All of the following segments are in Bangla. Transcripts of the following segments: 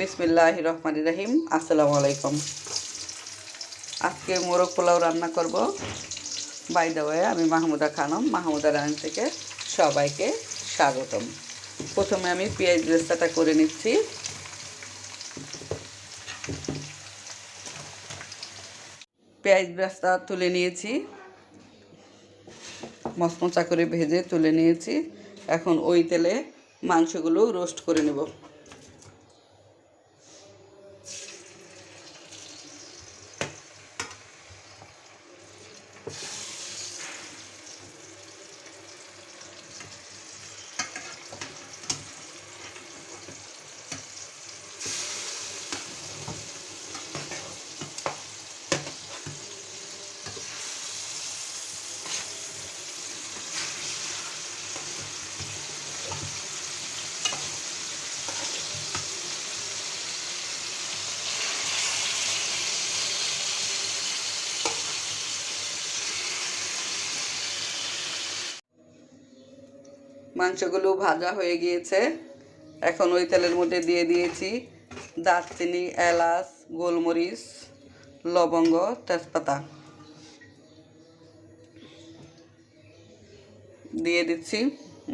বিসমিল্লাহ রহমান রাহিম। আসসালামু আলাইকুম। আজকে মোরগ পোলাও রান্না করব। বাই ওয়ে আমি মাহমুদা খানম, মাহমুদা রান থেকে সবাইকে স্বাগতম। প্রথমে আমি পেঁয়াজ বেস্তাটা করে নিচ্ছি। পেঁয়াজ বেস্তা তুলে নিয়েছি। মচমচা করে ভেজে তুলে নিয়েছি। এখন ওই তেলে মাংসগুলো রোস্ট করে নেব। মাংসগুলো ভাজা হয়ে গিয়েছে। এখন ওই তেলের মধ্যে দিয়ে দিয়েছি দারচিনি, এলাচ, গোলমরিচ, লবঙ্গ, তেজপাতা। দিয়ে দিচ্ছি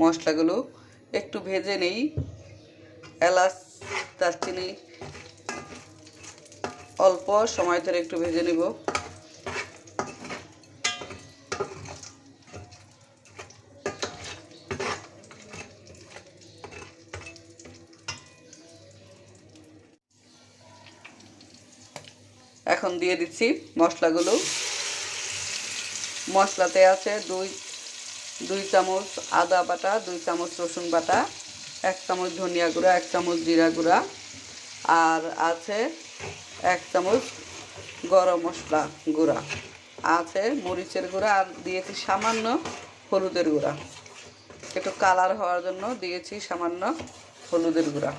মশলাগুলো। একটু ভেজে নেই। এলাচ, দারচিনি, অল্প সময় ধরে একটু ভেজে নিব। এখন দিয়ে দিচ্ছি মশলাগুলো। মশলাতে আছে দুই দুই চামচ আদা বাটা, দুই চামচ রসুন বাটা, এক চামচ ধনিয়া গুঁড়া, এক চামচ জিরা গুঁড়া, আর আছে এক চামচ গরম মশলা গুঁড়া। আছে মরিচের গুঁড়া আর দিয়েছি সামান্য হলুদের গুঁড়া। একটু কালার হওয়ার জন্য দিয়েছি সামান্য হলুদের গুঁড়া।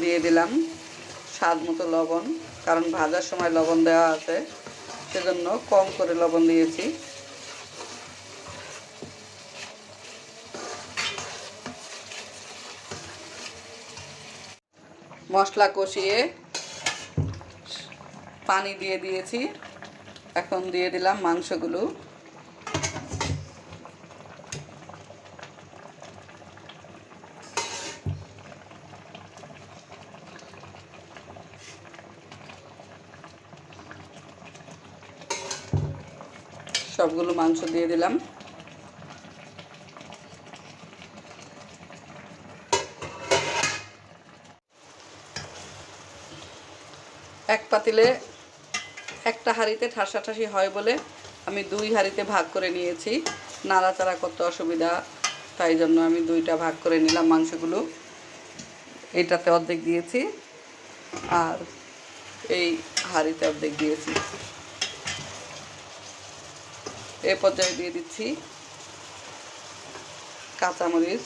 দিয়ে দিলাম স্বাদ মতো লবণ, কারণ ভাজার সময় লবণ দেওয়া আছে। সেজন্য কম করে লবণ দিয়েছি। মশলা কষিয়ে পানি দিয়ে দিয়েছি। এখন দিয়ে দিলাম মাংসগুলো। সবগুলো মাংস দিয়ে দিলাম। এক পাতিলে একটা হাঁড়িতে ঠাসাঠাসি হয় বলে আমি দুই হাঁড়িতে ভাগ করে নিয়েছি। নাড়াচাড়া করতে অসুবিধা, তাই জন্য আমি দুইটা ভাগ করে নিলাম মাংসগুলো। এটাতে অর্ধেক দিয়েছি আর এই হাঁড়িতে অর্ধেক দিয়েছি। এ পর্যায়ে দিয়ে দিচ্ছি কাঁচামরিচ।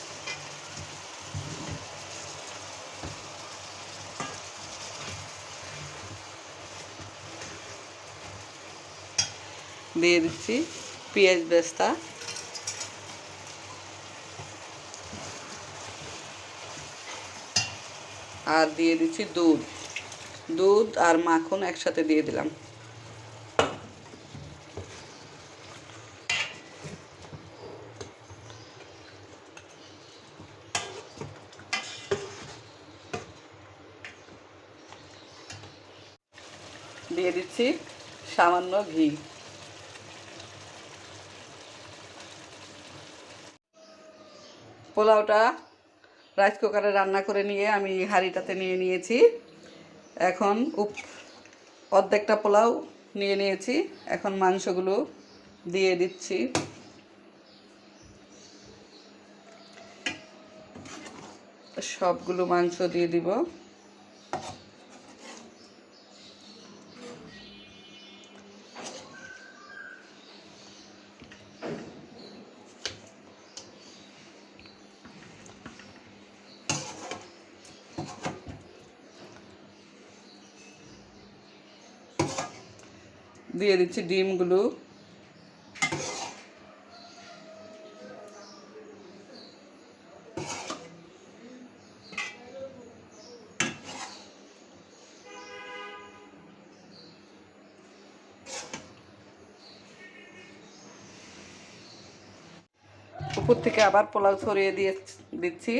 দিয়ে দিচ্ছি পেঁয়াজ বেস্তা আর দিয়ে দিচ্ছি দুধ। দুধ আর মাখন একসাথে দিয়ে দিলাম। দিয়ে দিচ্ছি সামান্য ঘি। পোলাওটা রাইস কুকারে রান্না করে নিয়ে আমি হাঁড়িটাতে নিয়ে নিয়েছি। এখন উপ অর্ধেকটা পোলাও নিয়ে নিয়েছি। এখন মাংসগুলো দিয়ে দিচ্ছি। সবগুলো মাংস দিয়ে দিব। দিয়ে দিচ্ছি ডিমগুলো। উপর থেকে আবার পোলাও ছড়িয়ে দিয়ে দিচ্ছি।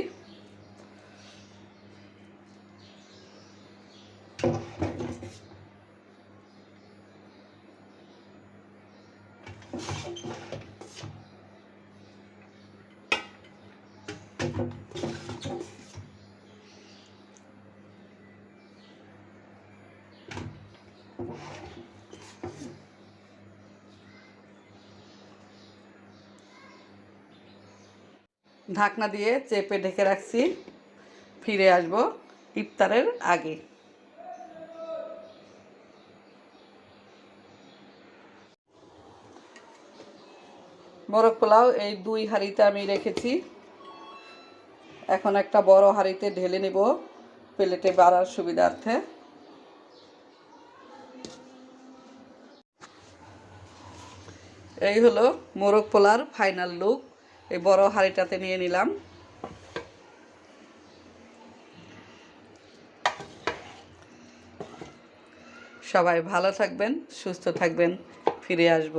ঢাকনা দিয়ে চেপে ঢেকে রাখছি। ফিরে আসব ইফতারের আগে। মোরগ পোলাও এই দুই হাঁড়িতে আমি রেখেছি। এখন একটা বড় হাঁড়িতে ঢেলে নেব প্লেটে বাড়ার সুবিধার্থে। এই হলো মোরগ পোলার ফাইনাল লুক। এই বড় হাঁড়িটাতে নিয়ে নিলাম। সবাই ভালো থাকবেন, সুস্থ থাকবেন, ফিরে আসব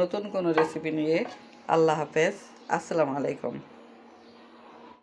নতুন কোনো রেসিপি নিয়ে। আল্লাহ হাফেজ। আসসালামু আলাইকুম।